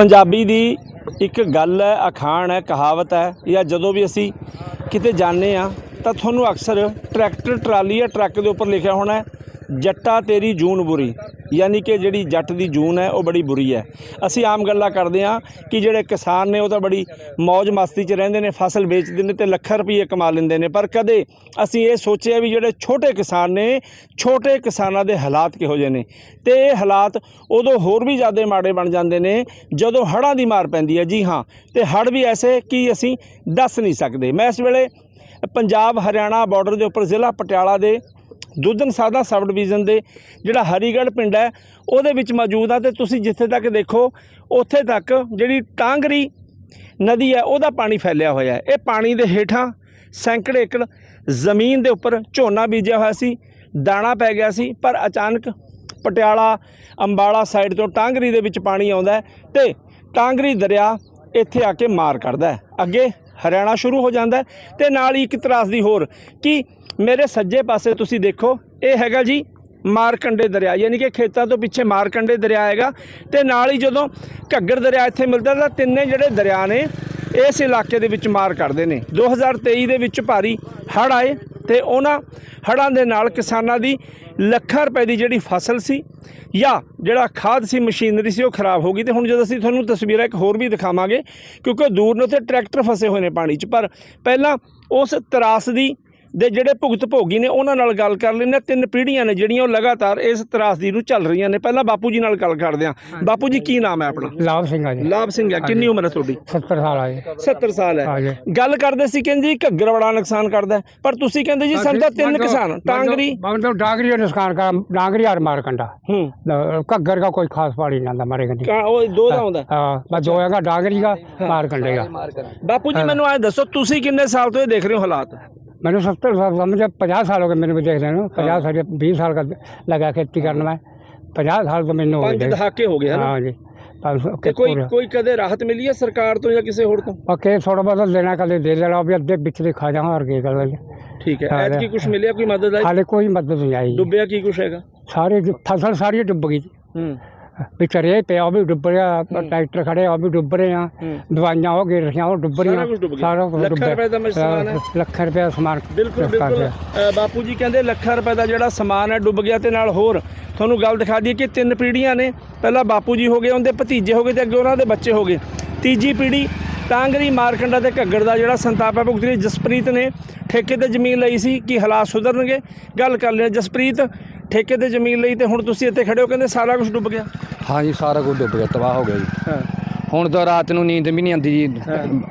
ਪੰਜਾਬੀ ਦੀ ਇੱਕ ਗੱਲ ਹੈ, ਅਖਾਣ ਹੈ, ਕਹਾਵਤ ਹੈ, ਜਾਂ ਜਦੋਂ ਵੀ ਅਸੀਂ ਕਿਤੇ ਜਾਂਦੇ ਆ ਤਾਂ ਤੁਹਾਨੂੰ ਅਕਸਰ ਟਰੈਕਟਰ, ਟਰਾਲੀ ਜਾਂ ਟਰੱਕ ਦੇ ਉੱਪਰ ਲਿਖਿਆ ਹੋਣਾ ਜੱਟਾ ਤੇਰੀ ਜੂਨ ਬੁਰੀ। ਯਾਨੀ ਕਿ ਜਿਹੜੀ ਜੱਟ ਦੀ ਜੂਨ ਹੈ, ਉਹ ਬੜੀ ਬੁਰੀ ਹੈ। ਅਸੀਂ ਆਮ ਗੱਲਾਂ ਕਰਦੇ ਆ ਕਿ ਜਿਹੜੇ ਕਿਸਾਨ ਨੇ, ਉਹ ਤਾਂ ਬੜੀ ਮौज ਮਸਤੀ 'ਚ ਰਹਿੰਦੇ ਨੇ, ਫਸਲ ਵੇਚਦੇ ਨੇ ਤੇ ਲੱਖਾਂ ਰੁਪਏ ਕਮਾ ਲੈਂਦੇ ਨੇ। ਪਰ ਕਦੇ ਅਸੀਂ ਇਹ ਸੋਚਿਆ ਵੀ ਜਿਹੜੇ ਛੋਟੇ ਕਿਸਾਨ ਨੇ, ਛੋਟੇ ਕਿਸਾਨਾਂ ਦੇ ਹਾਲਾਤ ਕਿਹੋ ਜਿਹੇ ਨੇ। ਤੇ ਇਹ ਹਾਲਾਤ ਉਦੋਂ ਹੋਰ ਵੀ ਜ਼ਿਆਦਾ ਮਾੜੇ ਬਣ ਜਾਂਦੇ ਨੇ, ਜਦੋਂ ਹੜ੍ਹਾਂ ਦੀ ਮਾਰ ਪੈਂਦੀ ਹੈ। ਜੀ ਹਾਂ, ਤੇ ਹੜ੍ਹ ਵੀ ਐਸੇ ਕਿ ਅਸੀਂ ਦੱਸ ਨਹੀਂ ਸਕਦੇ। ਮੈਂ ਇਸ ਵੇਲੇ ਪੰਜਾਬ ਹਰਿਆਣਾ ਬਾਰਡਰ ਦੇ ਉੱਪਰ ਜ਼ਿਲ੍ਹਾ ਪਟਿਆਲਾ ਦੇ ਦੁੱਧਨ ਸਾਦਾ ਸਬ ਡਿਵੀਜ਼ਨ ਦੇ ਜਿਹੜਾ ਹਰੀਗੜ੍ਹ ਪਿੰਡ ਹੈ, ਉਹਦੇ ਵਿੱਚ ਮੌਜੂਦ ਆ ਤੇ ਤੁਸੀਂ ਜਿੱਥੇ ਤੱਕ ਦੇਖੋ, ਉੱਥੇ ਤੱਕ ਜਿਹੜੀ ਟਾਂਗਰੀ ਨਦੀ ਹੈ, ਉਹਦਾ ਪਾਣੀ ਫੈਲਿਆ ਹੋਇਆ ਹੈ। ਇਹ ਪਾਣੀ ਦੇ ਹੇਠਾਂ ਸੈਂਕੜੇ ਏਕੜ ਜ਼ਮੀਨ ਦੇ ਉੱਪਰ ਝੋਨਾ ਬੀਜਿਆ ਹੋਇਆ ਸੀ, ਦਾਣਾ ਪੈ ਗਿਆ ਸੀ, ਪਰ ਅਚਾਨਕ ਪਟਿਆਲਾ, ਅੰਬਾਲਾ ਸਾਈਡ ਤੋਂ ਟਾਂਗਰੀ ਦੇ ਵਿੱਚ ਪਾਣੀ ਆਉਂਦਾ ਹੈ ਤੇ ਟਾਂਗਰੀ ਦਰਿਆ ਇੱਥੇ ਆ ਕੇ ਮਾਰ ਕਰਦਾ ਅੱਗੇ ਹਰਿਆਣਾ ਸ਼ੁਰੂ ਹੋ ਜਾਂਦਾ ਹੈ ਤੇ ਨਾਲ ਹੀ ਇੱਕ ਤਰਾਸ ਦੀ ਹੋਰ ਕਿ ਮੇਰੇ ਸੱਜੇ ਪਾਸੇ ਤੁਸੀਂ ਦੇਖੋ, ਇਹ ਹੈਗਾ ਜੀ ਮਾਰਕੰਡੇ ਦਰਿਆ, ਯਾਨੀ ਕਿ ਖੇਤਾਂ ਤੋਂ ਪਿੱਛੇ ਮਾਰਕੰਡੇ ਦਰਿਆ ਹੈਗਾ ਤੇ ਨਾਲ ਹੀ ਜਦੋਂ ਘੱਗਰ ਦਰਿਆ ਇੱਥੇ ਮਿਲਦਾ, ਤਾਂ ਤਿੰਨੇ ਜਿਹੜੇ ਦਰਿਆ ਨੇ, ਇਸ ਇਲਾਕੇ ਦੇ ਵਿੱਚ ਮਾਰ ਕਰਦੇ ਨੇ। 2023 ਦੇ ਵਿੱਚ ਭਾਰੀ ਹੜ੍ਹ ਆਏ ਤੇ ਉਹਨਾਂ ਹੜ੍ਹਾਂ ਦੇ ਨਾਲ ਕਿਸਾਨਾਂ ਦੀ ਲੱਖਾਂ ਰੁਪਏ ਦੀ ਜਿਹੜੀ ਫਸਲ ਸੀ ਜਾਂ ਜਿਹੜਾ ਖਾਦ ਸੀ, ਮਸ਼ੀਨਰੀ ਸੀ, ਉਹ ਖਰਾਬ ਹੋ ਗਈ ਤੇ ਹੁਣ ਜਦੋਂ ਅਸੀਂ ਤੁਹਾਨੂੰ ਤਸਵੀਰਾਂ ਇੱਕ ਹੋਰ ਵੀ ਦਿਖਾਵਾਂਗੇ, ਕਿਉਂਕਿ ਦੂਰ ਨੂੰ, ਉੱਥੇ ਟਰੈਕਟਰ ਫਸੇ ਹੋਏ ਨੇ ਪਾਣੀ 'ਚ। ਪਰ ਪਹਿਲਾਂ ਉਸ ਤਰਾਸ ਦੀ ਦੇ ਜਿਹੜੇ ਭੁਗਤ ਭੋਗੀ ਨੇ ਉਹਨਾਂ ਨਾਲ ਗੱਲ ਕਰ ਲੈਂਦੇ ਤਿੰਨ ਪੀੜ੍ਹੀਆਂ ਨੇ ਜਿਹੜੀਆਂ ਉਹ ਲਗਾਤਾਰ ਇਸ ਤਰਾਸਦੀ ਨੂੰ ਚੱਲ ਰਹੀਆਂ ਨੇ। ਪਹਿਲਾਂ ਬਾਪੂ ਜੀ ਨਾਲ ਗੱਲ ਕਰਦੇ ਆ ਬਾਪੂ ਜੀ ਕੀ ਨਾਮ ਹੈ ਆਪਣਾ? ਲਾਭ ਸਿੰਘ ਆ ਜੀ। ਲਾਭ ਸਿੰਘ ਆ। ਕਿੰਨੀ ਉਮਰ ਹੈ ਤੁਹਾਡੀ? 70 ਸਾਲ ਆ ਜੀ। 70 ਸਾਲ ਹੈ। ਗੱਲ ਕਰਦੇ ਸੀ ਕਹਿੰਦੇ ਘੱਗਰ ਬੜਾ ਨੁਕਸਾਨ ਕਰਦਾ ਪਰ ਤੁਸੀਂ ਕਹਿੰਦੇ ਜੀ ਸੰਦਾ ਤਿੰਨ ਕਿਸਾਨ ਟਾਂਗਰੀ ਮਤਲਬ ਡਾਂਗਰੀ ਨੁਕਸਾਨ ਕਰ। ਡਾਂਗਰੀ ਹਰ ਮਾਰ ਕੰਡਾ। ਹੂੰ। ਘੱਗਰ ਦਾ ਕੋਈ ਖਾਸ ਪਾਣੀ ਨਹੀਂ ਆਂਦਾ ਮਾਰੇ ਕੰਡੇ। ਉਹ ਦੋ ਦਾ ਹੁੰਦਾ ਹਾਂ। ਬਸ ਦੋ ਹੈਗਾ ਡਾਂਗਰੀ ਦਾ ਮਾਰ ਕੰਡੇ ਬਾਪੂ ਜੀ ਮੈਨੂੰ ਐ ਦੱਸੋ ਤੁਸੀਂ ਕਿੰਨੇ ਸਾਲ ਤੋਂ ਇਹ ਦੇਖ ਰਹੇ ਹੋ ਹਾਲਾਤ? मैंने सत्तर साल मुझे पचास साल हो गए मैंने भी देख रहे हो पचास साल बीस साल का लगा खेती करने में पचास साल तो मैंने हो ਪੰਜ गए ਦਹਾਕੇ ਹੋ ਗਏ ਹਨ हाँ जी पाँच सौ ਤੇ के ਕੋਈ पूरे ਕੋਈ ਕਦੇ ਰਾਹਤ ਮਿਲੀ ਹੈ ਸਰਕਾਰ ਤੋਂ ਜਾਂ ਕਿਸੇ ਹੋਰ ਤੋਂ ओके थोड़ा बहुत लेना का दे लेना अभी अद्धे बिच खा जाऊँ और क्या कर लेंगे ਠੀਕ ਹੈ ਹਾਂ, ਐਤ ਕੀ ਕੁਝ ਮਿਲਿਆ ਕੋਈ ਮਦਦ ਆਈ हाले कोई मदद नहीं आई ਡੁੱਬਿਆ ਕੀ ਕੁਝ ਹੈਗਾ सारे जो- फसल सारी डुब गई जी ਹੂੰ ਵਿੱਚ ਰੇ ਪਿਆ ਉਹ ਵੀ ਡੁੱਬ ਰਿਹਾ ਟਰੈਕਟਰ ਖੜੇ ਉਹ ਵੀ ਡੁੱਬ ਰਹੇ ਆ। ਦਵਾਈਆਂ ਉਹ ਗਿਰ ਰਹੀਆਂ ਉਹ ਡੁੱਬ ਰਹੀਆਂ। ਸਾਰਾ ਕੁਝ ਡੁੱਬ ਲੱਖਾਂ ਰੁਪਏ ਦਾ ਮੈਂ ਸਮਾਨ ਹੈ। ਲੱਖ ਰੁਪਏ ਦਾ ਸਮਾਨ ਬਿਲਕੁਲ ਬਿਲਕੁਲ। ਅ, ਬਾਪੂ ਜੀ ਕਹਿੰਦੇ ਲੱਖਾਂ ਰੁਪਏ ਦਾ ਜਿਹੜਾ ਸਮਾਨ ਹੈ ਡੁੱਬ ਗਿਆ ਤੇ ਨਾਲ ਹੋਰ। ਤੁਹਾਨੂੰ ਗੱਲ ਦਿਖਾ ਦਈਏ ਕਿ ਤਿੰਨ ਪੀੜ੍ਹੀਆਂ ਨੇ। ਪਹਿਲਾਂ ਬਾਪੂ ਜੀ ਹੋ ਗਏ ਉਹਦੇ ਭਤੀਜੇ ਹੋ ਗਏ ਤੇ ਅੱਗੇ ਉਹਨਾਂ ਦੇ ਬੱਚੇ ਹੋ ਗਏ। ਤੀਜੀ ਪੀੜ੍ਹੀ ਟਾਂਗਰੀ ਮਾਰਕੰਡਾ ਤੇ ਘੱਗਰ ਦਾ ਜਿਹੜਾ ਸੰਤਾਪ ਹੈ ਭੁਗਤ ਰਹੀ ਜਸਪ੍ਰੀਤ ਨੇ ਠੇਕੇ ਤੇ ਜ਼ਮੀਨ ਲਈ ਸੀ ਕਿ ਹਾਲਾਤ ਸੁਧਰਨਗੇ। ਗੱਲ ਕਰ ਲਿਆ ਜਸਪ੍ਰੀਤ ਠੇਕੇ ਤੇ ਜ਼ਮੀਨ ਲਈ ਤੇ ਹੁਣ ਤੁਸੀਂ ਇੱਥੇ ਖੜੇ ਹੋ ਕਹਿੰਦੇ ਸਾਰਾ ਕੁਝ ਡੁੱਬ ਗਿਆ। ਹਾਂ ਜੀ ਸਾਰਾ ਕੁਝ ਡੁੱਬ ਗਿਆ ਤਬਾਹ ਹੋ ਗਿਆ ਜੀ। ਹਾਂ। ਹੁਣ ਤਾਂ ਰਾਤ ਨੂੰ ਨੀਂਦ ਵੀ ਨਹੀਂ ਆਉਂਦੀ ਜੀ।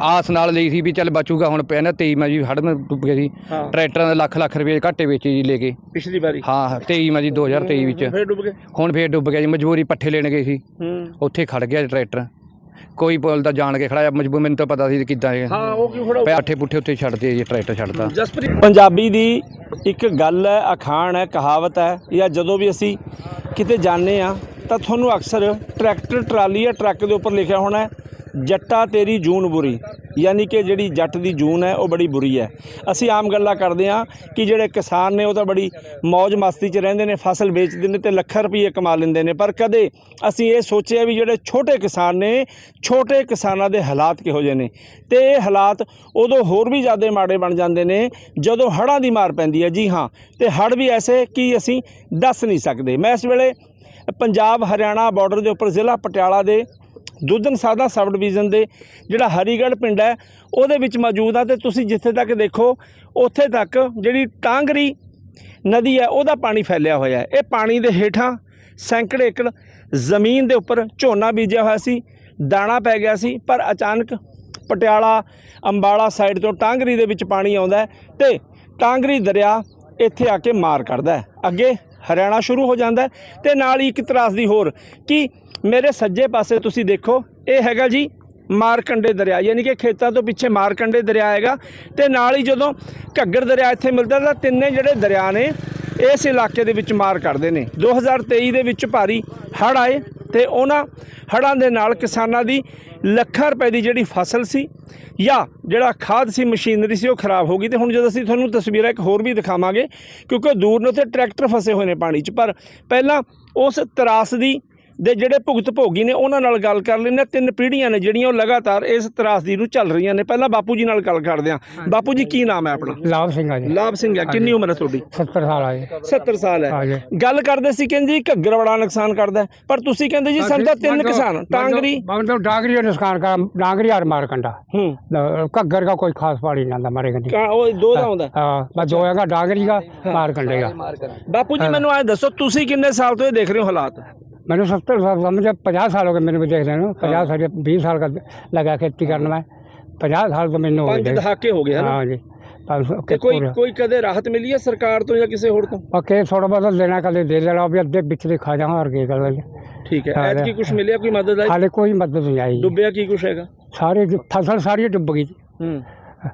ਆਸ ਨਾਲ ਲਈ ਸੀ ਵੀ ਚੱਲ ਬਚੂਗਾ ਹੁਣ ਪਿਆ ਨਾ 23 ਮੈਂ ਜੀ ਹੜ੍ਹ ਨਾਲ ਡੁੱਬ ਗਿਆ ਸੀ। ਹਾਂ। ਟਰੈਕਟਰਾਂ ਦੇ ਲੱਖ ਲੱਖ ਰੁਪਏ ਘਾਟੇ ਵੇਚੇ ਜੀ ਲੈ ਕੇ। ਪਿਛਲੀ ਵਾਰੀ। ਹਾਂ 23 ਮੈਂ ਜੀ 2023 ਵਿੱਚ। ਫੇਰ ਡੁੱਬ ਗਏ। ਹੁਣ ਫੇਰ ਡੁੱਬ ਗਿਆ ਜੀ ਮਜਬੂਰੀ ਪੱਠੇ ਲੈਣ ਗਏ ਸੀ। ਹੂੰ। ਉੱਥੇ ਖੜ ਗਿਆ ਜੀ ਟਰੈਕਟਰ। ਕੋਈ ਪੁੱਲ ਦਾ ਜਾਣ ਕੇ ਖੜਾਇਆ ਮਜਬੂਰ ਮੈਨੂੰ ਤਾਂ ਪਤਾ ਸੀ ਕਿੱਦਾਂ ਇਹ। ਹਾਂ ਉਹ ਕੀ ਖੜਾ? ਪੱਠੇ ਪੁੱਠੇ ਉੱਥੇ ਛੱਡਦੇ ਜੀ ਟਰੈਕਟਰ ਛੱਡਦਾ ਜਸਪ੍ਰੀਤ ਪੰਜਾਬੀ ਦੀ ਇੱਕ ਗੱਲ ਹੈ ਅਖਾਣ ਹੈ ਕਹਾਵਤ ਹੈ ਜਾਂ ਜਦੋਂ ਵੀ ਅਸੀਂ ਕਿਤੇ ਜਾਂਦੇ ਆ ਤਾਂ ਤੁਹਾਨੂੰ ਅਕਸਰ ਟਰੈਕਟਰ ਟਰਾਲੀ ਜਾਂ ਟਰੱਕ ਦੇ ਉੱਪਰ ਲਿਖਿਆ ਹੋਣਾ ਹੈ ਜੱਟਾ ਤੇਰੀ ਜੂਨ ਬੁਰੀ। ਯਾਨੀ ਕਿ ਜਿਹੜੀ ਜੱਟ ਦੀ ਜੂਨ ਹੈ, ਉਹ ਬੜੀ ਬੁਰੀ ਹੈ। ਅਸੀਂ ਆਮ ਗੱਲਾਂ ਕਰਦੇ ਹਾਂ ਕਿ ਜਿਹੜੇ ਕਿਸਾਨ ਨੇ, ਉਹ ਤਾਂ ਬੜੀ ਮौज ਮਸਤੀ 'ਚ ਰਹਿੰਦੇ ਨੇ, ਫਸਲ ਵੇਚਦੇ ਨੇ ਤੇ ਲੱਖਾਂ ਰੁਪਏ ਕਮਾ ਲੈਂਦੇ ਨੇ। ਪਰ ਕਦੇ ਅਸੀਂ ਇਹ ਸੋਚਿਆ ਵੀ ਜਿਹੜੇ ਛੋਟੇ ਕਿਸਾਨ ਨੇ, ਛੋਟੇ ਕਿਸਾਨਾਂ ਦੇ ਹਾਲਾਤ ਕਿਹੋ ਜਿਹੇ ਨੇ। ਤੇ ਇਹ ਹਾਲਾਤ ਉਦੋਂ ਹੋਰ ਵੀ ਜ਼ਿਆਦਾ ਮਾੜੇ ਬਣ ਜਾਂਦੇ ਨੇ, ਜਦੋਂ ਹੜ੍ਹਾਂ ਦੀ ਮਾਰ ਪੈਂਦੀ ਹੈ। ਜੀ ਹਾਂ, ਤੇ ਹੜ੍ਹ ਵੀ ਐਸੇ ਕਿ ਅਸੀਂ ਦੱਸ ਨਹੀਂ ਸਕਦੇ। ਮੈਂ ਇਸ ਵੇਲੇ ਪੰਜਾਬ ਹਰਿਆਣਾ ਬਾਰਡਰ ਦੇ ਉੱਪਰ ਜ਼ਿਲ੍ਹਾ ਪਟਿਆਲਾ ਦੇ ਦੁੱਧਨ ਸਾਦਾ ਸਬ ਡਿਵੀਜ਼ਨ ਦੇ ਜਿਹੜਾ ਹਰੀਗੜ੍ਹ ਪਿੰਡ ਹੈ, ਉਹਦੇ ਵਿੱਚ ਮੌਜੂਦ ਆ ਤੇ ਤੁਸੀਂ ਜਿੱਥੇ ਤੱਕ ਦੇਖੋ, ਉੱਥੇ ਤੱਕ ਜਿਹੜੀ ਟਾਂਗਰੀ ਨਦੀ ਹੈ, ਉਹਦਾ ਪਾਣੀ ਫੈਲਿਆ ਹੋਇਆ ਹੈ। ਇਹ ਪਾਣੀ ਦੇ ਹੇਠਾਂ ਸੈਂਕੜੇ ਏਕੜ ਜ਼ਮੀਨ ਦੇ ਉੱਪਰ ਝੋਨਾ ਬੀਜਿਆ ਹੋਇਆ ਸੀ, ਦਾਣਾ ਪੈ ਗਿਆ ਸੀ, ਪਰ ਅਚਾਨਕ ਪਟਿਆਲਾ, ਅੰਬਾਲਾ ਸਾਈਡ ਤੋਂ ਟਾਂਗਰੀ ਦੇ ਵਿੱਚ ਪਾਣੀ ਆਉਂਦਾ ਹੈ ਤੇ ਟਾਂਗਰੀ ਦਰਿਆ ਇੱਥੇ ਆ ਕੇ ਮਾਰ ਕਰਦਾ ਅੱਗੇ ਹਰਿਆਣਾ ਸ਼ੁਰੂ ਹੋ ਜਾਂਦਾ ਹੈ ਤੇ ਨਾਲ ਹੀ ਇੱਕ ਤਰਾਸ ਦੀ ਹੋਰ, ਕਿ ਮੇਰੇ ਸੱਜੇ ਪਾਸੇ ਤੁਸੀਂ ਦੇਖੋ, ਇਹ ਹੈਗਾ ਜੀ ਮਾਰਕੰਡੇ ਦਰਿਆ, ਯਾਨੀ ਕਿ ਖੇਤਾਂ ਤੋਂ ਪਿੱਛੇ ਮਾਰਕੰਡੇ ਦਰਿਆ ਹੈਗਾ ਤੇ ਨਾਲ ਹੀ ਜਦੋਂ ਘੱਗਰ ਦਰਿਆ ਇੱਥੇ ਮਿਲਦਾ, ਤਾਂ ਤਿੰਨੇ ਜਿਹੜੇ ਦਰਿਆ ਨੇ, ਇਸ ਇਲਾਕੇ ਦੇ ਵਿੱਚ ਮਾਰ ਕਰਦੇ ਨੇ। 2023 ਦੇ ਵਿੱਚ ਭਾਰੀ ਹੜ੍ਹ ਆਏ ਤੇ ਉਹਨਾਂ ਹੜ੍ਹਾਂ ਦੇ ਨਾਲ ਕਿਸਾਨਾਂ ਦੀ ਲੱਖਾਂ ਰੁਪਏ ਦੀ ਜਿਹੜੀ ਫਸਲ ਸੀ ਜਾਂ ਜਿਹੜਾ ਖਾਦ ਸੀ, ਮਸ਼ੀਨਰੀ ਸੀ, ਉਹ ਖਰਾਬ ਹੋ ਗਈ ਤੇ ਹੁਣ ਜਦੋਂ ਅਸੀਂ ਤੁਹਾਨੂੰ ਤਸਵੀਰਾਂ ਇੱਕ ਹੋਰ ਵੀ ਦਿਖਾਵਾਂਗੇ, ਕਿਉਂਕਿ ਦੂਰ ਨੂੰ, ਉੱਥੇ ਟਰੈਕਟਰ ਫਸੇ ਹੋਏ ਨੇ ਪਾਣੀ 'ਚ। ਪਰ ਪਹਿਲਾਂ ਉਸ ਤਰਾਸ ਦੀ ਦੇ ਜਿਹੜੇ ਭੁਗਤ ਭੋਗੀ ਨੇ ਉਹਨਾਂ ਨਾਲ ਗੱਲ ਕਰ ਲੈਂਦੇ ਤਿੰਨ ਪੀੜ੍ਹੀਆਂ ਨੇ ਜਿਹੜੀਆਂ ਉਹ ਲਗਾਤਾਰ ਇਸ ਤਰਾਸਦੀ ਨੂੰ ਚੱਲ ਰਹੀਆਂ ਨੇ। ਪਹਿਲਾਂ ਬਾਪੂ ਜੀ ਨਾਲ ਗੱਲ ਕਰਦੇ ਆ ਬਾਪੂ ਜੀ ਕੀ ਨਾਮ ਹੈ ਆਪਣਾ? ਲਾਭ ਸਿੰਘ ਆ ਜੀ। ਲਾਭ ਸਿੰਘ ਆ। ਕਿੰਨੀ ਉਮਰ ਹੈ ਤੁਹਾਡੀ? 70 ਸਾਲ ਆ ਜੀ। 70 ਸਾਲ ਹੈ। ਗੱਲ ਕਰਦੇ ਸੀ ਕਹਿੰਦੇ ਘੱਗਰ ਬੜਾ ਨੁਕਸਾਨ ਕਰਦਾ ਪਰ ਤੁਸੀਂ ਕਹਿੰਦੇ ਜੀ ਸਾਨੂੰ ਤਿੰਨ ਕਿਸਾਨ ਟਾਂਗਰੀ ਮਤਲਬ ਡਾਂਗਰੀ ਦਾ ਨੁਕਸਾਨ ਕਰ ਡਾਂਗਰੀ ਹਾਰ ਮਾਰ ਕੰਡਾ। ਹੂੰ। ਘੱਗਰ ਦਾ ਕੋਈ ਖਾਸ ਪਾਣੀ ਨਹੀਂ ਆਂਦਾ ਮਾਰੇ ਕੰਡੇ। ਉਹ ਦੋ ਦਾ ਹੁੰਦਾ ਹਾਂ ਬਸ ਦੋ ਹੈਗਾ ਡਾਂਗਰੀ ਦਾ ਮਾਰ ਕੰਡੇ ਬਾਪੂ ਜੀ ਮੈਨੂੰ ਐ ਦੱਸੋ ਤੁਸੀਂ ਕਿੰਨੇ ਸਾਲ ਤੋਂ ਇਹ ਦੇਖ ਰਹੇ ਹੋ ਹਾਲਾਤ? मैंने सत्तर साल का मुझे पचास साल हो गए मैंने भी देख रहे हो पचास साल बीस साल का लगा खेती करने में पचास साल तो मैंने हो ਪੰਜ गए ਦਹਾਕੇ ਹੋ ਗਏ ਹਨ हाँ जी पाँच सौ ਤੇ के ਕੋਈ पूरे ਕੋਈ ਕਦੇ ਰਾਹਤ ਮਿਲੀ ਹੈ ਸਰਕਾਰ ਤੋਂ ਜਾਂ ਕਿਸੇ ਹੋਰ ਤੋਂ और के थोड़ा बहुत लेना कल दे देना अभी अद्धे बिचले खा जाऊंगा और के कर ਠੀਕ ਹੈ ਹਾਂ, ਐਤਕੀ ਕੁਝ ਮਿਲਿਆ ਕੋਈ ਮਦਦ ਆਈ हाले कोई मदद नहीं आई ਡੁੱਬਿਆ ਕੀ ਕੁਛ ਹੈਗਾ सारे जो- फसल सारी डुब गई ਹੂੰ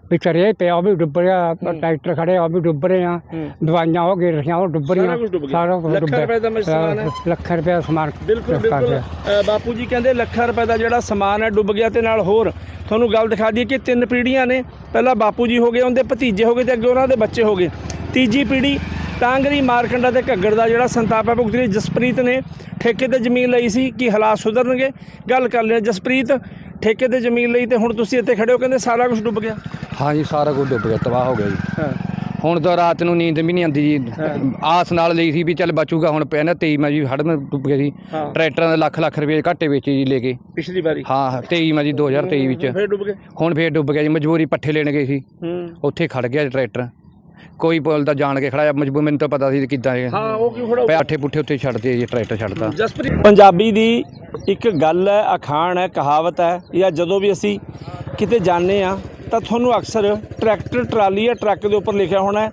ਵਿੱਚ ਰੇ ਪਿਆ ਉਹ ਵੀ ਡੁੱਬ ਰਿਹਾ ਟਰੈਕਟਰ ਖੜੇ ਉਹ ਵੀ ਡੁੱਬ ਰਹੇ ਆ ਦਵਾਈਆਂ ਹੋ ਗਈ ਰਹੀਆਂ ਉਹ ਡੁੱਬ ਸਾਰਾ ਰਹੀਆਂ ਕੁਝ ਡੁੱਬ ਗਿਆ। ਸਾਰਾ ਕੁਝ ਲੱਖਾਂ ਡੁੱਬਿਆ ਰੁਪਏ ਦਾ ਸਮਾਨ ਹੈ। ਲੱਖ ਰੁਪਏ ਸਮਾਨ ਬਿਲਕੁਲ ਕਰ ਬਿਲਕੁਲ। ਬਾਪੂ ਜੀ ਕਹਿੰਦੇ ਲੱਖਾਂ ਰੁਪਏ ਦਾ ਜਿਹੜਾ ਸਮਾਨ ਹੈ ਡੁੱਬ ਗਿਆ ਤੇ ਨਾਲ ਹੋਰ। ਤੁਹਾਨੂੰ ਗੱਲ ਦਿਖਾ ਦਈਏ ਕਿ ਤਿੰਨ ਪੀੜ੍ਹੀਆਂ ਨੇ। ਪਹਿਲਾਂ ਬਾਪੂ ਜੀ ਹੋ ਗਏ ਉਹਦੇ ਭਤੀਜੇ ਹੋ ਗਏ ਤੇ ਅੱਗੇ ਉਹਨਾਂ ਦੇ ਬੱਚੇ ਹੋ ਗਏ। ਤੀਜੀ ਪੀੜ੍ਹੀ ਤਾਂਗਰੀ ਮਾਰਕੰਡਾ ਤੇ ਘੱਗੜ ਦਾ ਜਿਹੜਾ ਸੰਤਾਪ ਹੈ ਭੁਗਤ ਰਹੀ ਜਸਪ੍ਰੀਤ ਨੇ ਠੇਕੇ ਤੇ ਜ਼ਮੀਨ ਲਈ ਸੀ ਕਿ ਹਾਲਾਤ ਸੁਧਰਨਗੇ। ਗੱਲ ਕਰ ਲਿਆ ਜਸਪ੍ਰੀਤ ਠੇਕੇ ਤੇ ਜ਼ਮੀਨ ਲਈ ਤੇ ਹੁਣ ਤੁਸੀਂ ਇੱਥੇ ਖੜੇ ਹੋ ਕਹਿੰਦੇ ਸਾਰਾ ਕੁਝ ਡੁੱਬ ਗਿਆ। ਹਾਂ ਜੀ ਸਾਰਾ ਕੁਝ ਡੁੱਬ ਗਿਆ ਤਬਾਹ ਹੋ ਗਿਆ ਜੀ। ਹਾਂ। ਹੁਣ ਤਾਂ ਰਾਤ ਨੂੰ ਨੀਂਦ ਵੀ ਨਹੀਂ ਆਉਂਦੀ ਜੀ। ਆਸ ਨਾਲ ਲਈ ਸੀ ਵੀ ਚੱਲ ਬਚੂਗਾ ਹੁਣ ਪਿਆ ਨਾ 23 ਮਾ ਜੀ ਹੜ੍ਹ ਨਾਲ ਡੁੱਬ ਗਿਆ ਹਾਂ। ਟਰੈਕਟਰਾਂ ਦੇ ਲੱਖ ਲੱਖ ਰੁਪਏ ਘਾਟੇ ਵਿੱਚ ਜੀ ਲੈ ਕੇ। ਪਿਛਲੀ ਵਾਰੀ? ਹਾਂ 23 ਮਾ ਜੀ 2023 ਵਿੱਚ। ਫੇਰ ਡੁੱਬ ਗਏ? ਹੁਣ ਫੇਰ ਡੁੱਬ ਗਿਆ ਜੀ ਮਜਬੂਰੀ ਪੱਠੇ ਲੈਣ ਗਏ ਸੀ। ਉੱਥੇ ਖੜ ਗਿਆ ਟਰੈਕਟਰ। ਕੋਈ ਪੁੱਲ ਦਾ ਜਾਣ ਕੇ ਖੜਾ ਮਜਬੂਰ ਮੈਨੂੰ ਤਾਂ ਪਤਾ ਸੀ ਕਿੱਦਾਂ ਇਹ। ਹਾਂ ਉਹ ਕਿਉਂ ਖੜਾ ਪੱਠੇ ਪੁੱਠੇ ਉੱਥੇ ਛੱਡਦੇ ਜੀ ਟਰੈਕਟਰ ਛੱਡਦਾ ਜਸਪ੍ਰੀਤ ਪੰਜਾਬੀ ਦੀ ਇੱਕ ਗੱਲ ਹੈ ਅਖਾਣ ਹੈ ਕਹਾਵਤ ਹੈ ਜਾਂ ਜਦੋਂ ਵੀ ਅਸੀਂ ਕਿਤੇ ਜਾਂਦੇ ਆ ਤਾਂ ਤੁਹਾਨੂੰ ਅਕਸਰ ਟਰੈਕਟਰ ਟਰਾਲੀ ਜਾਂ ਟਰੱਕ ਦੇ ਉੱਪਰ ਲਿਖਿਆ ਹੋਣਾ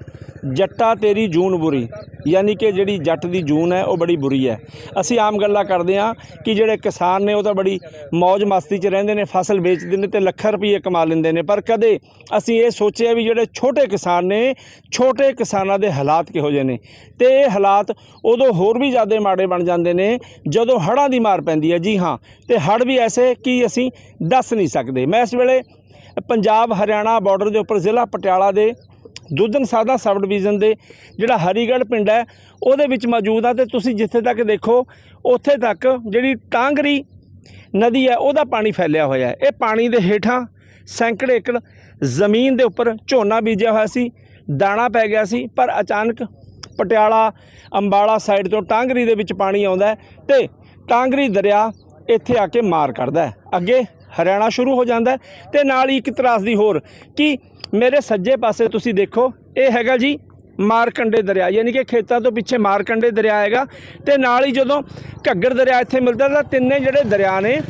ਜੱਟਾ ਤੇਰੀ ਜੂਨ ਬੁਰੀ। ਯਾਨੀ ਕਿ ਜਿਹੜੀ ਜੱਟ ਦੀ ਜੂਨ ਹੈ, ਉਹ ਬੜੀ ਬੁਰੀ ਹੈ। ਅਸੀਂ ਆਮ ਗੱਲਾਂ ਕਰਦੇ ਆ ਕਿ ਜਿਹੜੇ ਕਿਸਾਨ ਨੇ, ਉਹ ਤਾਂ ਬੜੀ ਮौज ਮਸਤੀ 'ਚ ਰਹਿੰਦੇ ਨੇ, ਫਸਲ ਵੇਚਦੇ ਨੇ ਤੇ ਲੱਖਾਂ ਰੁਪਏ ਕਮਾ ਲੈਂਦੇ ਨੇ। ਪਰ ਕਦੇ ਅਸੀਂ ਇਹ ਸੋਚਿਆ ਵੀ ਜਿਹੜੇ ਛੋਟੇ ਕਿਸਾਨ ਨੇ, ਛੋਟੇ ਕਿਸਾਨਾਂ ਦੇ ਹਾਲਾਤ ਕਿਹੋ ਜਿਹੇ ਨੇ। ਤੇ ਇਹ ਹਾਲਾਤ ਉਦੋਂ ਹੋਰ ਵੀ ਜ਼ਿਆਦਾ ਮਾੜੇ ਬਣ ਜਾਂਦੇ ਨੇ, ਜਦੋਂ ਹੜ੍ਹਾਂ ਦੀ ਮਾਰ ਪੈਂਦੀ ਹੈ। ਜੀ ਹਾਂ, ਤੇ ਹੜ੍ਹ ਵੀ ਐਸੇ ਕਿ ਅਸੀਂ ਦੱਸ ਨਹੀਂ ਸਕਦੇ। ਮੈਂ ਇਸ ਵੇਲੇ ਪੰਜਾਬ ਹਰਿਆਣਾ ਬਾਰਡਰ ਦੇ ਉੱਪਰ ਜ਼ਿਲ੍ਹਾ ਪਟਿਆਲਾ ਦੇ ਦੁੱਧਨ ਸਾਦਾ ਸਬ ਡਿਵੀਜ਼ਨ ਦੇ ਜਿਹੜਾ ਹਰੀਗੜ੍ਹ ਪਿੰਡ ਹੈ, ਉਹਦੇ ਵਿੱਚ ਮੌਜੂਦ ਆ ਤੇ ਤੁਸੀਂ ਜਿੱਥੇ ਤੱਕ ਦੇਖੋ, ਉੱਥੇ ਤੱਕ ਜਿਹੜੀ ਟਾਂਗਰੀ ਨਦੀ ਹੈ, ਉਹਦਾ ਪਾਣੀ ਫੈਲਿਆ ਹੋਇਆ ਹੈ। ਇਹ ਪਾਣੀ ਦੇ ਹੇਠਾਂ ਸੈਂਕੜੇ ਏਕੜ ਜ਼ਮੀਨ ਦੇ ਉੱਪਰ ਝੋਨਾ ਬੀਜਿਆ ਹੋਇਆ ਸੀ, ਦਾਣਾ ਪੈ ਗਿਆ ਸੀ, ਪਰ ਅਚਾਨਕ ਪਟਿਆਲਾ, ਅੰਬਾਲਾ ਸਾਈਡ ਤੋਂ ਟਾਂਗਰੀ ਦੇ ਵਿੱਚ ਪਾਣੀ ਆਉਂਦਾ ਹੈ ਤੇ ਟਾਂਗਰੀ ਦਰਿਆ ਇੱਥੇ ਆ ਕੇ ਮਾਰ ਕਰਦਾ ਅੱਗੇ ਹਰਿਆਣਾ ਸ਼ੁਰੂ ਹੋ ਜਾਂਦਾ ਹੈ ਤੇ ਨਾਲ ਹੀ ਇੱਕ ਤਰਾਸ ਦੀ ਹੋਰ ਕਿ ਮੇਰੇ ਸੱਜੇ ਪਾਸੇ ਤੁਸੀਂ ਦੇਖੋ, ਇਹ ਹੈਗਾ ਜੀ ਮਾਰਕੰਡੇ ਦਰਿਆ, ਯਾਨੀ ਕਿ ਖੇਤਾਂ ਤੋਂ ਪਿੱਛੇ ਮਾਰਕੰਡੇ ਦਰਿਆ ਹੈਗਾ ਤੇ ਨਾਲ ਹੀ ਜਦੋਂ ਘੱਗਰ ਦਰਿਆ ਇੱਥੇ ਮਿਲਦਾ ਤਾਂ ਤਿੰਨੇ ਜਿਹੜੇ ਦਰਿਆ ਨੇ,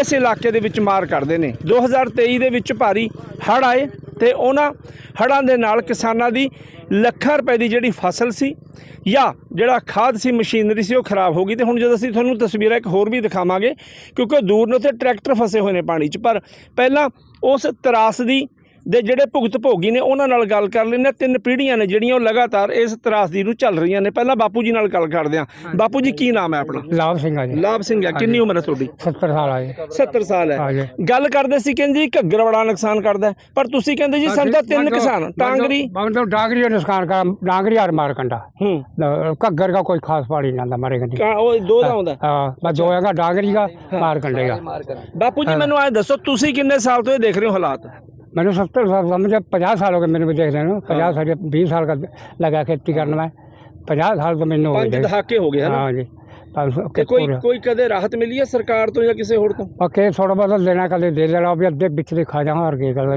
ਇਸ ਇਲਾਕੇ ਦੇ ਵਿੱਚ ਮਾਰ ਕਰਦੇ ਨੇ। 2023 ਦੇ ਵਿੱਚ ਭਾਰੀ ਹੜ੍ਹ ਆਏ ਤੇ ਉਹਨਾਂ ਹੜ੍ਹਾਂ ਦੇ ਨਾਲ ਕਿਸਾਨਾਂ ਦੀ ਲੱਖਾਂ ਰੁਪਏ ਦੀ ਜਿਹੜੀ ਫਸਲ ਸੀ ਜਾਂ ਜਿਹੜਾ ਖਾਦ ਸੀ, ਮਸ਼ੀਨਰੀ ਸੀ, ਉਹ ਖਰਾਬ ਹੋ ਗਈ ਤੇ ਹੁਣ ਜਦੋਂ ਅਸੀਂ ਤੁਹਾਨੂੰ ਤਸਵੀਰਾਂ ਇੱਕ ਹੋਰ ਵੀ ਦਿਖਾਵਾਂਗੇ ਕਿਉਂਕਿ ਦੂਰ ਨੂੰ, ਉੱਥੇ ਟਰੈਕਟਰ ਫਸੇ ਹੋਏ ਨੇ ਪਾਣੀ 'ਚ। ਪਰ ਪਹਿਲਾਂ ਉਸ ਤਰਾਸ ਦੀ ਦੇ ਜਿਹੜੇ ਭੁਗਤ ਭੋਗੀ ਨੇ ਉਹਨਾਂ ਨਾਲ ਗੱਲ ਕਰ ਲੈਂਦੇ ਤਿੰਨ ਪੀੜ੍ਹੀਆਂ ਨੇ ਜਿਹੜੀਆਂ ਉਹ ਲਗਾਤਾਰ ਇਸ ਤਰਾਸਦੀ ਨੂੰ ਚੱਲ ਰਹੀਆਂ ਨੇ। ਪਹਿਲਾਂ ਬਾਪੂ ਜੀ ਨਾਲ ਗੱਲ ਕਰਦੇ ਆ ਬਾਪੂ ਜੀ ਕੀ ਨਾਮ ਹੈ ਆਪਣਾ? ਲਾਭ ਸਿੰਘ ਆ ਜੀ। ਲਾਭ ਸਿੰਘ ਆ। ਕਿੰਨੀ ਉਮਰ ਹੈ ਤੁਹਾਡੀ? 70 ਸਾਲ ਆ ਜੀ। 70 ਸਾਲ ਹੈ। ਗੱਲ ਕਰਦੇ ਸੀ ਕਹਿੰਦੇ ਘੱਗਰ ਬੜਾ ਨੁਕਸਾਨ ਕਰਦਾ ਪਰ ਤੁਸੀਂ ਕਹਿੰਦੇ ਜੀ ਸੰਦਾ ਤਿੰਨ ਕਿਸਾਨ ਟਾਂਗਰੀ ਮਤਲਬ ਡਾਂਗਰੀ ਨੁਕਸਾਨ ਕਰ। ਡਾਂਗਰੀ ਹਰ ਮਾਰ ਕੰਡਾ। ਹੂੰ। ਘੱਗਰ ਦਾ ਕੋਈ ਖਾਸ ਪਾਣੀ ਨਹੀਂ ਆਂਦਾ ਮਾਰੇ ਕੰਡੇ। ਉਹ ਦੋ ਦਾ ਆਉਂਦਾ? ਹਾਂ। ਮੈਂ ਦੋ ਹੈਗਾ ਦਾ ਮਾਰ ਕੰਡੇ ਬਾਪੂ ਜੀ ਮੈਨੂੰ ਆਏ ਦੱਸੋ ਤੁਸੀਂ ਕਿੰਨੇ ਸਾਲ ਤੋਂ ਇਹ ਦੇਖ ਰਹੇ ਹੋ ਹਾਲਾਤ? मैंने सत्तर साल का मुझे पचास साल हो गए मैंने भी देख रहे हो पचास साल बीस साल का लगा खेती करने में पचास साल तो मैंने हो ਪੰਜ गए ਦਹਾਕੇ ਹੋ ਗਏ ਹਨ हाँ जी पाँच सौ ਤੇ के ਕੋਈ पूरे ਕੋਈ ਕਦੇ ਰਾਹਤ ਮਿਲੀ ਹੈ ਸਰਕਾਰ ਤੋਂ ਜਾਂ ਕਿਸੇ ਹੋਰ ਤੋਂ और के थोड़ा बहुत लेना कल दे देना अभी अद्धे बिचले खा जाऊंगा और के कर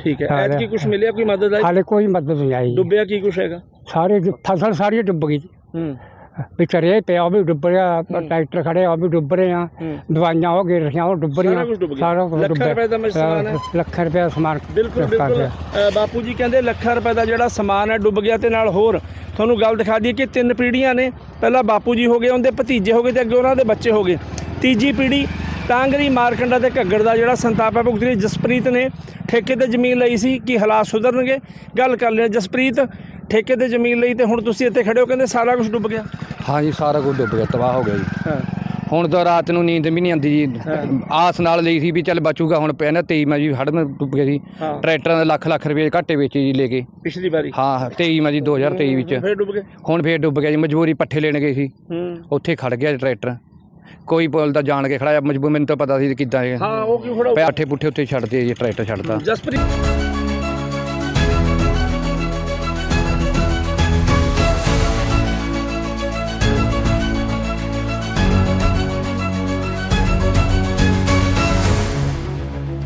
ਠੀਕ ਹੈ ਹਾਂ, ਐਤਕੀ ਕੁਝ ਮਿਲਿਆ ਕੋਈ ਮਦਦ ਆਈ हाले कोई मदद नहीं आई ਡੁੱਬਿਆ ਕੀ ਕੁਛ ਹੈਗਾ सारे जो- फसल सारी डुब गई ਹੂੰ ਵਿੱਚ ਰੇ ਪਿਆ ਉਹ ਵੀ ਡੁੱਬ ਰਿਹਾ ਟਰੈਕਟਰ ਖੜੇ ਉਹ ਵੀ ਡੁੱਬ ਰਹੇ ਆ। ਦਵਾਈਆਂ ਹੋ ਗਈ ਰਹੀਆਂ ਉਹ ਡੁੱਬ ਸਾਰਾ ਰਹੀਆਂ ਕੁਝ ਡੁੱਬ ਗਿਆ। ਸਾਰਾ ਕੁਝ ਲੱਖਾਂ ਰੁਪਏ ਦਾ ਸਮਾਨ ਹੈ। ਲੱਖ ਰੁਪਏ ਦਾ ਸਮਾਨ ਬਿਲਕੁਲ ਕਰ ਬਿਲਕੁਲ। ਬਾਪੂ ਜੀ ਕਹਿੰਦੇ ਲੱਖਾਂ ਰੁਪਏ ਦਾ ਜਿਹੜਾ ਸਮਾਨ ਹੈ ਡੁੱਬ ਗਿਆ ਤੇ ਨਾਲ ਹੋਰ। ਤੁਹਾਨੂੰ ਗੱਲ ਦਿਖਾ ਦਈਏ ਕਿ ਤਿੰਨ ਪੀੜ੍ਹੀਆਂ ਨੇ। ਪਹਿਲਾਂ ਬਾਪੂ ਜੀ ਹੋ ਗਏ ਉਹਦੇ ਭਤੀਜੇ ਹੋ ਗਏ ਤੇ ਅੱਗੇ ਉਹਨਾਂ ਦੇ ਬੱਚੇ ਹੋ ਗਏ। ਤੀਜੀ ਪੀੜ੍ਹੀ ਟਾਂਗਰੀ ਮਾਰਕੰਡਾ ਤੇ ਘੱਗੜ ਦਾ ਜਿਹੜਾ ਸੰਤਾਪ ਹੈ ਭੁਗਤ ਰਹੀ ਜਸਪ੍ਰੀਤ ਨੇ ਠੇਕੇ ਤੇ ਜ਼ਮੀਨ ਲਈ ਸੀ ਕਿ ਹਾਲਾਤ ਸੁਧਰਨਗੇ। ਗੱਲ ਕਰ ਲਿਆ ਜਸਪ੍ਰੀਤ ਠੇਕੇ ਤੇ ਜ਼ਮੀਨ ਲਈ ਤੇ ਹੁਣ ਤੁਸੀਂ ਇੱਥੇ ਖੜੇ ਹੋ ਕਹਿੰਦੇ ਸਾਰਾ ਕੁਝ ਡੁੱਬ ਗਿਆ। ਹਾਂ ਜੀ ਸਾਰਾ ਕੁਝ ਡੁੱਬ ਗਿਆ ਤਬਾਹ ਹੋ ਗਿਆ ਜੀ। ਹਾਂ। ਹੁਣ ਤਾਂ ਰਾਤ ਨੂੰ ਨੀਂਦ ਵੀ ਨਹੀਂ ਆਉਂਦੀ ਜੀ। ਆਸ ਨਾਲ ਲਈ ਸੀ ਵੀ ਚੱਲ ਬਚੂਗਾ ਹੁਣ ਪਿਆ ਨਾ 23 ਮਾ ਜੀ ਹੜ੍ਹ ਨਾਲ ਡੁੱਬ ਗਿਆ ਹਾਂ। ਟਰੈਕਟਰਾਂ ਦੇ ਲੱਖ ਲੱਖ ਰੁਪਏ ਘਾਟੇ ਵਿੱਚ ਜੀ ਲੈ ਕੇ। ਪਿਛਲੀ ਵਾਰੀ। ਹਾਂ 23 ਮਾ ਜੀ 2023 ਵਿੱਚ। ਫੇਰ ਡੁੱਬ ਗਏ। ਹੁਣ ਫੇਰ ਡੁੱਬ ਗਿਆ ਜੀ ਮਜਬੂਰੀ ਪੱਠੇ ਲੈਣ ਗਏ ਸੀ। ਹੂੰ। ਉੱਥੇ ਖੜ ਗਿਆ ਜੀ ਟਰੈਕਟਰ। ਕੋਈ ਪੁੱਲ ਦਾ ਜਾਣ ਕੇ ਖੜਾਇਆ ਮਜਬੂਰ ਮੈਨੂੰ ਤਾਂ ਪਤਾ ਸੀ ਕਿੱਦਾਂ ਇਹ। ਹਾਂ ਉਹ ਕਿਉਂ ਖੜਾ ਪੇ ਆਠੇ ਪੁੱਠੇ ਉੱਤੇ ਛੱਡਦੇ ਜੀ ਟਰੈਕਟਰ ਛੱਡਦਾ। ਜਸਪ੍ਰੀਤ